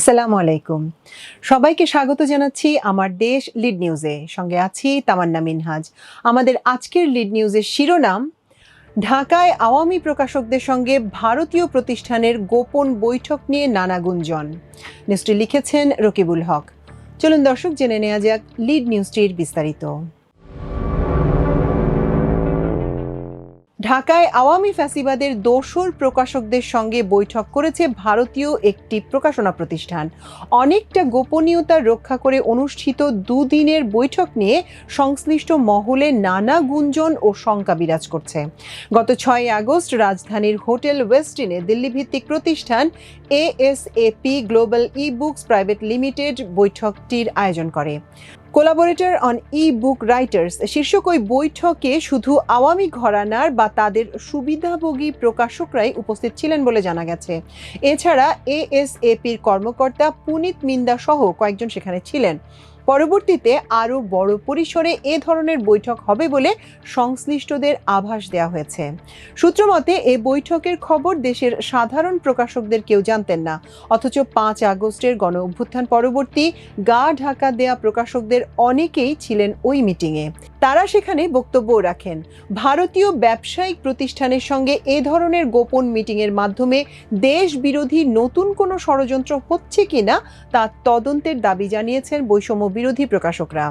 আসসালামু আলাইকুম। সবাইকে স্বাগত জানাচ্ছি আমার দেশ লিড নিউজে। সঙ্গে আছি তামান্না মিনহাজ। আমাদের আজকের লিড নিউজের শিরোনাম, ঢাকায় আওয়ামী প্রকাশকদের সঙ্গে ভারতীয় প্রতিষ্ঠানের গোপন বৈঠক নিয়ে নানা গুঞ্জন। নিউজটি লিখেছেন রকিবুল হক। চলুন দর্শক জেনে নেওয়া যাক লিড নিউজটির বিস্তারিত। ঢাকায় আওয়ামী ফ্যাসিবাদের দোসর প্রকাশকদের সঙ্গে বৈঠক করেছে ভারতীয় একটি প্রকাশনা প্রতিষ্ঠান। অনেকটা গোপনীয়তা রক্ষা করে অনুষ্ঠিত দুদিনের বৈঠক নিয়ে সংশ্লিষ্ট মহলে নানা গুঞ্জন ও শঙ্কা বিরাজ করছে। গত ছয় আগস্ট রাজধানীর হোটেল ওয়েস্টিনে দিল্লি ভিত্তিক প্রতিষ্ঠান ASAP global E books private limited বৈঠকটির আয়োজন করে। Collaborator on E book writers শীর্ষক ওই বৈঠকে শুধু আওয়ামী ঘরানার বা তাদের সুবিধাভোগী প্রকাশকরাই উপস্থিত ছিলেন বলে জানা গেছে। এছাড়া এএসএপির কর্মকর্তা পুনিত মিন্দা সহ কয়েকজন সেখানে ছিলেন। পরবর্তীতে আরও বড় পরিসরে এ ধরনের বৈঠক হবে বলে সংশ্লিষ্টদের আভাস দেওয়া হয়েছে। সূত্রমতে এ বৈঠকের খবর দেশের সাধারণ প্রকাশকদের কেউ জানতেন না। অথচ পাঁচ আগস্টের গণ অভ্যুত্থান পরবর্তী গা ঢাকা দেয়া প্রকাশকদের অনেকেই ছিলেন ওই মিটিংয়ে। তারা সেখানে বক্তব্য রাখেন, ভারতীয় ব্যবসায়িক প্রতিষ্ঠানের সঙ্গে এ ধরনের গোপন মিটিংয়ের মাধ্যমে দেশ বিরোধী নতুন কোনো ষড়যন্ত্র হচ্ছে কিনা তা তদন্তের দাবি জানিয়েছেন বৈষম্য বিরোধী প্রকাশকরা।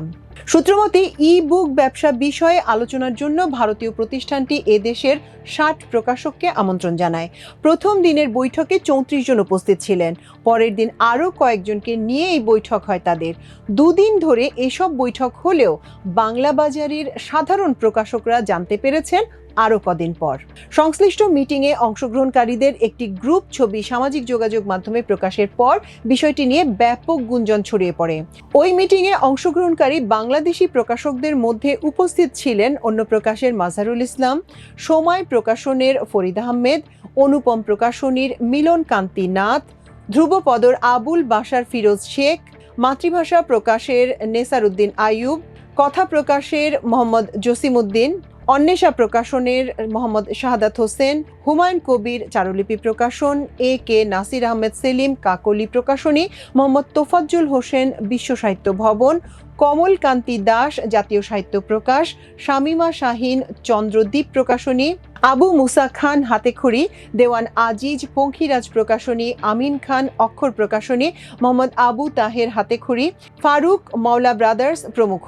সূত্রমতে ই বুক ব্যবসা বিষয়ে আলোচনার জন্য ভারতীয় প্রতিষ্ঠানটি এদেশের ষাট প্রকাশককে আমন্ত্রণ জানায়। প্রথম দিনের বৈঠকে চৌত্রিশ জন উপস্থিত ছিলেন। পরের দিন আরও কয়েকজনকে নিয়ে এই বৈঠক হয় তাদের। দুদিন ধরে এসব বৈঠক হলেও বাংলা বাজারের সাধারণ প্রকাশকরা জানতে পেরেছেন আরও কদিন পর। সংশ্লিষ্ট মিটিংয়ে অংশগ্রহণকারীদের একটি গ্রুপ ছবি সামাজিক যোগাযোগ মাধ্যমে প্রকাশের পর বিষয়টি নিয়ে ব্যাপক গুঞ্জন ছড়িয়ে পড়ে। ওই মিটিংয়ে অংশগ্রহণকারী বাংলাদেশি প্রকাশকদের মধ্যে উপস্থিত ছিলেন অন্য প্রকাশের মাজারুল ইসলাম, সময় প্রকাশনের ফরিদ আহমেদ, অনুপম প্রকাশনীর মিলন কান্তি নাথ, ধ্রুবপদর আবুল বাসার ফিরোজ শেখ, মাতৃভাষা প্রকাশের নেসার উদ্দিন আইয়ুব, কথা প্রকাশের মোহাম্মদ জসিমউদ্দিন, অন্বেষা প্রকাশনের মোহাম্মদ শাহাদাত হোসেন, হুমায়ুন কবির চারুলিপি প্রকাশন, এ কে নাসির আহমেদ সেলিম, কাকলি প্রকাশনী, মোহাম্মদ তোফাজ্জুল হোসেন বিশ্ব সাহিত্য ভবন কমল কান্তি দাস, জাতীয় সাহিত্য প্রকাশ, শামিমা শাহিন চন্দ্রদ্বীপ প্রকাশনী, আবু মুসা খান হাতেখড়ি, দেওয়ান আজিজ, পঙ্খিরাজ প্রকাশনী, আমিন খান অক্ষর প্রকাশনী, মোহাম্মদ আবু তাহের হাতেখড়ি, ফারুক মাওলা ব্রাদার্স প্রমুখ।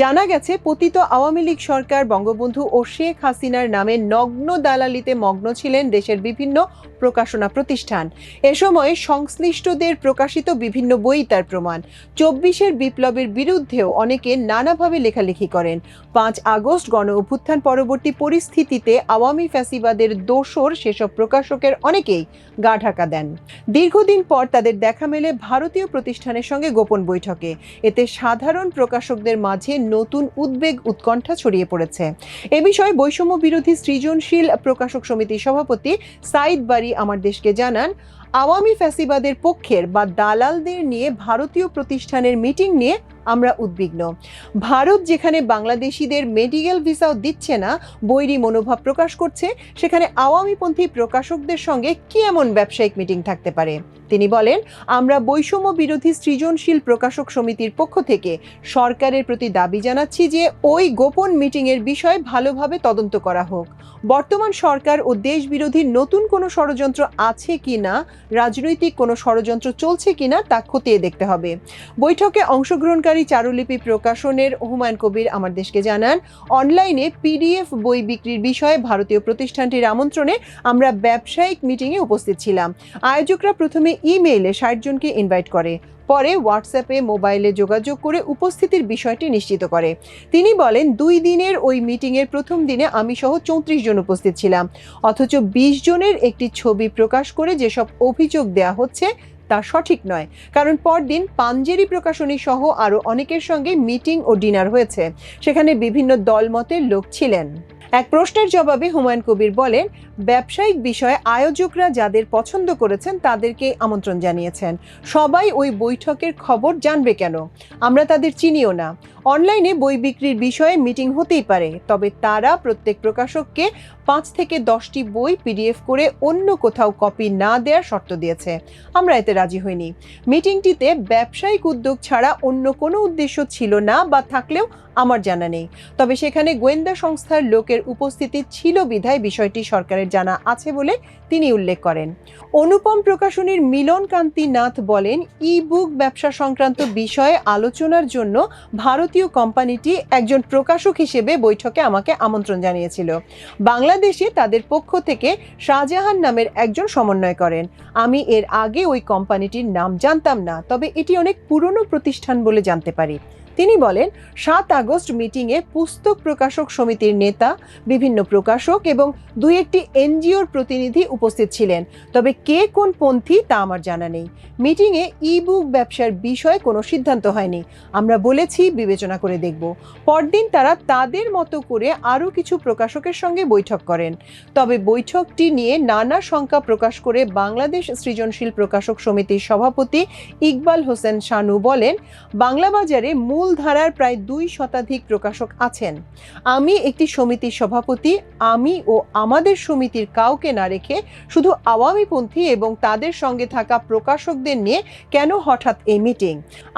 জানা গেছে, পতিত আওয়ামী লীগ সরকার, বঙ্গবন্ধু ও শেখ হাসিনার নামে নগ্ন দালালিতে মগ্ন ছিলেন দেশের বিভিন্ন প্রকাশনা প্রতিষ্ঠান। এ সময় সংশ্লিষ্টদের প্রকাশিত বিভিন্ন বই তার প্রমাণ। চব্বিশের বিপ্লবের বিরুদ্ধেও অনেকে নানাভাবে লেখালেখি করেন। পাঁচ আগস্ট গণ অভ্যুত্থান পরবর্তী পরিস্থিতিতে আওয়ামী ফ্যাসিবাদের দোসর সেসব প্রকাশকের অনেকেই গা ঢাকা দেন। দীর্ঘদিন পর তাদের দেখা মেলে ভারতীয় প্রতিষ্ঠানের সঙ্গে গোপন বৈঠকে। এতে সাধারণ প্রকাশকদের মাঝে নতুন উদ্বেগ, উৎকণ্ঠা ছড়িয়ে পড়েছে। এ বিষয়ে বৈষম্য বিরোধী সৃজনশীল প্রকাশক সমিতির সভাপতি সাইদ বাড়ি আমার দেশকে জানান, আওয়ামী ফ্যাসিবাদের পক্ষের বা দালালদের নিয়ে ভারতীয় প্রতিষ্ঠানের মিটিং নিয়ে আমরা উদ্বিগ্ন। ভারত যেখানে বাংলাদেশিদের মেডিকেল ভিসাও দিচ্ছে না, বৈরি মনোভাব প্রকাশ করছে, সেখানে আওয়ামীপন্থী প্রকাশকদের সঙ্গে কি এমন ব্যবসায়িক মিটিং থাকতে পারে? তিনি বলেন, আমরা বৈষম্য বিরোধী সৃজনশীল প্রকাশক সমিতির পক্ষ থেকে সরকারের প্রতি দাবি জানাচ্ছি যে ওই গোপন মিটিংয়ের বিষয়ে ভালোভাবে তদন্ত করা হোক। বর্তমান সরকার ও দেশ বিরোধী নতুন কোনো ষড়যন্ত্র আছে কি না, রাজনৈতিক কোনো ষড়যন্ত্র চলছে কিনা তা খতিয়ে দেখতে হবে। বৈঠকে অংশগ্রহণকারী চারুলিপি প্রকাশনের হুমায়ুন কবির আমার দেশকে জানান, অনলাইনে পিডিএফ বই বিক্রির বিষয়ে ভারতীয় প্রতিষ্ঠানটির আমন্ত্রণে আমরা ব্যবসায়িক মিটিংয়ে উপস্থিত ছিলাম। আয়োজকরা প্রথমে ইমেইলে ষাট জনকে ইনভাইট করে। পরে হোয়াটসঅ্যাপে মোবাইলে যোগাযোগ করে উপস্থিতির বিষয়টি নিশ্চিত করে। তিনি বলেন, দুই দিনের ওই মিটিংয়ের প্রথম দিনে আমি সহ চৌত্রিশ জন উপস্থিত ছিলাম। অথচ বিশ জনের একটি ছবি প্রকাশ করে যেসব অভিযোগ দেয়া হচ্ছে তা সঠিক নয়। কারণ পরদিন পাঞ্জেরি প্রকাশনী সহ আরও অনেকের সঙ্গে মিটিং ও ডিনার হয়েছে। সেখানে বিভিন্ন দলমতের লোক ছিলেন। এক প্রশ্নের জবাবে হুমায়ুন কবির বলেন, ব্যবসায়িক বিষয়ে আয়োজকরা যাদের পছন্দ করেছেন তাদেরকে আমন্ত্রণ জানিয়েছেন। সবাই ওই বৈঠকের খবর জানবে কেন? আমরা তাদের চিনিও না। অনলাইনে বই বিক্রির বিষয়ে মিটিং হতেই পারে, তবে তারা প্রত্যেক প্রকাশককে পাঁচ থেকে দশটি বই পিডিএফ করে অন্য কোথাও কপি না দেওয়ার শর্ত দিয়েছে। আমরা এতে রাজি হইনি। মিটিংটিতে ব্যবসায়িক উদ্যোগ ছাড়া অন্য কোনো উদ্দেশ্য ছিল না বা থাকলেও আমার জানা নেই। তবে সেখানে গোয়েন্দা সংস্থার লোকের উপস্থিতি ছিল বিধায় বিষয়টি সরকারের জানা আছে বলে তিনি উল্লেখ করেন। অনুপম প্রকাশনীর মিলন কান্তি নাথ বলেন ই বুক ব্যবসা সংক্রান্ত বিষয়ে আলোচনার জন্য ভারতীয় কোম্পানিটি একজন প্রকাশক হিসেবে বৈঠকে আমাকে আমন্ত্রণ জানিয়েছিল। বাংলাদেশে তাদের পক্ষ থেকে শাহজাহান নামের একজন সমন্বয় করেন। আমি এর আগে ওই কোম্পানিটির নাম জানতাম না, তবে এটি অনেক পুরনো প্রতিষ্ঠান বলে জানতে পারি। তিনি বলেন, সাত আগস্ট মিটিংয়ে পুস্তক প্রকাশক সমিতির নেতা, বিভিন্ন প্রকাশক এবং দুই একটি এনজিওর প্রতিনিধি উপস্থিত ছিলেন। তবে কে কোন পন্থী তা আমার জানা নেই। মিটিংয়ে ই বুক ব্যবসার বিষয়ে কোনো সিদ্ধান্ত হয়নি। আমরা বলেছি, বিবেচনা করে দেখব। পরদিন তারা তাদের মতো করে আরও কিছু প্রকাশকের সঙ্গে বৈঠক করেন। তবে বৈঠকটি নিয়ে নানা শঙ্কা প্রকাশ করে বাংলাদেশ সৃজনশীল প্রকাশক সমিতির সভাপতি ইকবাল হোসেন শানু বলেন, বাংলা বাজারে মূল মূলধারার প্রায় দুই শতাধিক প্রকাশক আছেন। আমি একটি সমিতির সভাপতি, আমি ও আমাদের সমিতির কাউকে না রেখে শুধু আওয়ামীপন্থী এবং তাদের সঙ্গে থাকা প্রকাশকদের নিয়ে কেন হঠাৎ এই মিটিং?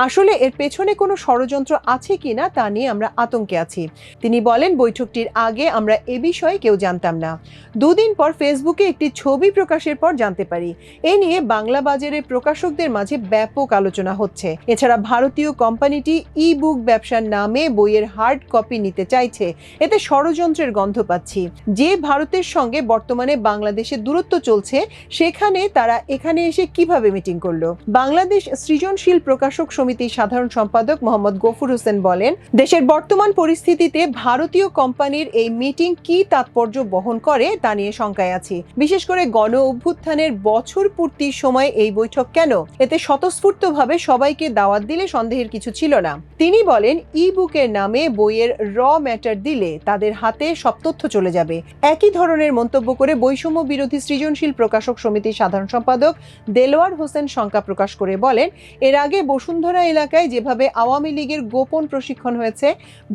আসলে এর পেছনে কোনো ষড়যন্ত্র আছে কিনা তা নিয়ে আমরা আতঙ্কে আছি। তিনি বলেন, বৈঠকটির আগে আমরা এ বিষয়ে কেউ জানতাম না। দুদিন পর ফেসবুকে একটি ছবি প্রকাশের পর জানতে পারি। এ নিয়ে বাংলা বাজারের প্রকাশকদের মাঝে ব্যাপক আলোচনা হচ্ছে। এছাড়া ভারতীয় কোম্পানিটি ই বুক ব্যবসার নামে বইয়ের হার্ড কপি নিতে চাইছে। এতে ষড়যন্ত্রের গন্ধ পাচ্ছি। যে ভারতের সঙ্গে বর্তমানে বাংলাদেশে দূরত্ব চলছে, সেখানে তারা এখানে এসে কীভাবে মিটিং করল? বাংলাদেশ সৃজনশীল প্রকাশক সমিতির সাধারণ সম্পাদক মোহাম্মদ গফুর হোসেন বলেন, দেশের বর্তমান পরিস্থিতিতে ভারতীয় কোম্পানির এই মিটিং কি তাৎপর্য বহন করে, তা নিয়ে শঙ্কায় আছি। বিশেষ করে গণ অভ্যুত্থানের বছর পূর্তির সময় এই বৈঠক কেন? এতে স্বতঃস্ফূর্তভাবে সবাইকে দাওয়াত দিলে সন্দেহের কিছু ছিল না। তিনি বলেন ই বুকের নামে বইয়ের র ম্যাটার দিলে তাদের হাতে সব তথ্য চলে যাবে। একই ধরনের মন্তব্য করে বৈষম্য বিরোধী সৃজনশীল প্রকাশক সমিতির সাধারণ সম্পাদক দেলোয়ার হোসেন শঙ্কা প্রকাশ করে বলেন, এর আগে বসুন্ধরা এলাকায় যেভাবে আওয়ামী লীগের গোপন প্রশিক্ষণ হয়েছে,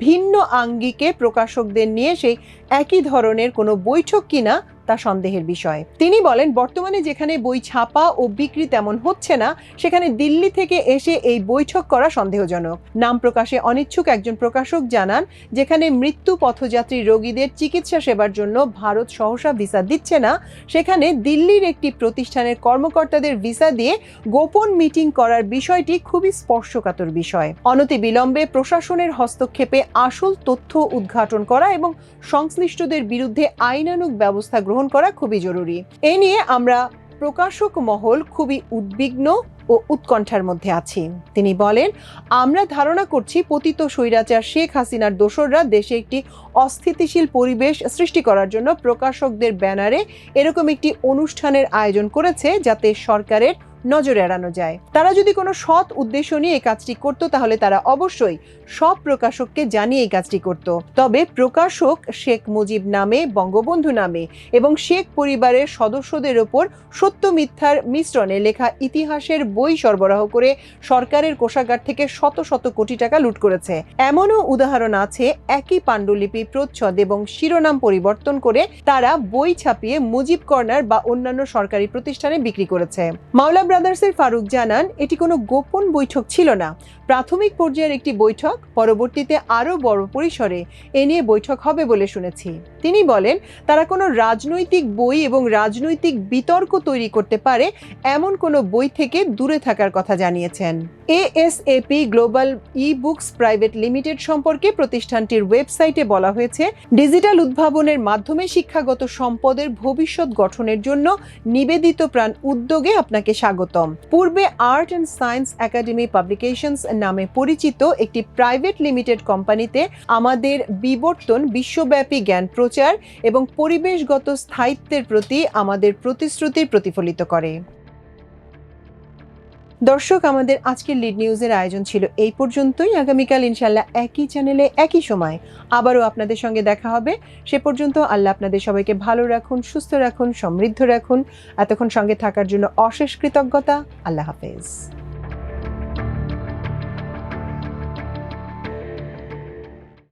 ভিন্ন আঙ্গিকে প্রকাশকদের নিয়ে সেই একই ধরনের কোনো বৈঠক কিনা তা সন্দেহের বিষয়। তিনি বলেন, বর্তমানে যেখানে বই ছাপা ও বিক্রি তেমন হচ্ছে না, সেখানে দিল্লি থেকে এসে এই বৈঠক করা সন্দেহজনক। নাম প্রকাশে অনিচ্ছুক একজন প্রকাশক জানান, যেখানে মৃত্যু পথযাত্রী রোগীদের চিকিৎসা সেবার জন্য ভারত সহসা ভিসা দিচ্ছে না, সেখানে দিল্লির একটি প্রতিষ্ঠানের কর্মকর্তাদের ভিসা দিয়ে গোপন মিটিং করার বিষয়টি খুবই স্পর্শকাতর বিষয়। অনতি বিলম্বে প্রশাসনের হস্তক্ষেপে আসল তথ্য উদ্ঘাটন করা এবং সংশ্লিষ্টদের বিরুদ্ধে আইনানুগ ব্যবস্থা গ্রহণ করা খুবই জরুরি। এ নিয়ে আমরা প্রকাশক মহল খুবই উদ্বিগ্ন ও উৎকণ্ঠার মধ্যে আছি। তিনি বলেন, আমরা ধারণা করছি পতিত স্বৈরাচার শেখ হাসিনার দোসররা দেশে একটি অস্থিতিশীল পরিবেশ সৃষ্টি করার জন্য প্রকাশকদের ব্যানারে এরকম একটি অনুষ্ঠানের আয়োজন করেছে যাতে সরকারের নজর এড়ানো যায়। তারা যদি কোনো সৎ উদ্দেশ্য নিয়ে এই কাজটি করত, তাহলে তারা অবশ্যই সব প্রকাশককে জানিয়ে এই কাজটি করত। তবে প্রকাশক শেখ মুজিব নামে, বঙ্গবন্ধু নামে এবং শেখ পরিবারের সদস্যদের ওপর সত্য মিথ্যার মিশ্রণে লেখা ইতিহাসের বই সরবরাহ করে সরকারের কোষাগার থেকে শত শত কোটি টাকা লুট করেছে। এমনও উদাহরণ আছে একই পাণ্ডুলিপি, প্রচ্ছদ এবং শিরোনাম পরিবর্তন করে তারা বই ছাপিয়ে মুজিব কর্নার বা অন্যান্য সরকারি প্রতিষ্ঠানে বিক্রি করেছে। মাওলা ব্রাদার্সের ফারুক জানান, এটি কোনো গোপন বৈঠক ছিল না। প্রাথমিক পর্যায়ের একটি বৈঠক, পরবর্তীতে আরও বড় পরিসরে এ নিয়ে বৈঠক হবে বলে শুনেছি। তিনি বলেন, তারা কোনো রাজনৈতিক বই এবং রাজনৈতিক বিতর্ক তৈরি করতে পারে, এমন কোনো বই থেকে দূরে থাকার কথা জানিয়েছেন। ASAP global e books private limited সম্পর্কে প্রতিষ্ঠানটির ওয়েবসাইটে বলা হয়েছে, ডিজিটাল উদ্ভাবনের মাধ্যমে শিক্ষাগত সম্পদের ভবিষ্যৎ গঠনের জন্য নিবেদিত প্রাণ উদ্যোগে আপনাকে স্বাগতম। পূর্বে art and science academy publications নামে পরিচিত একটি প্রাইভেট লিমিটেড কোম্পানিতে আমাদের বিবর্তন বিশ্বব্যাপী জ্ঞান প্রচার এবং পরিবেশগত স্থায়িত্বের প্রতি আমাদের প্রতিশ্রুতি প্রতিফলিত করে। দর্শক, আমাদের আজকের লিড নিউজের আয়োজন ছিল এই পর্যন্তই। আগামীকাল ইনশাল্লাহ একই চ্যানেলে একই সময় আবারও আপনাদের সঙ্গে দেখা হবে। সে পর্যন্ত আল্লাহ আপনাদের সবাইকে ভালো রাখুন, সুস্থ রাখুন, সমৃদ্ধ রাখুন। এতক্ষণ সঙ্গে থাকার জন্য অশেষ কৃতজ্ঞতা। আল্লাহ হাফেজ।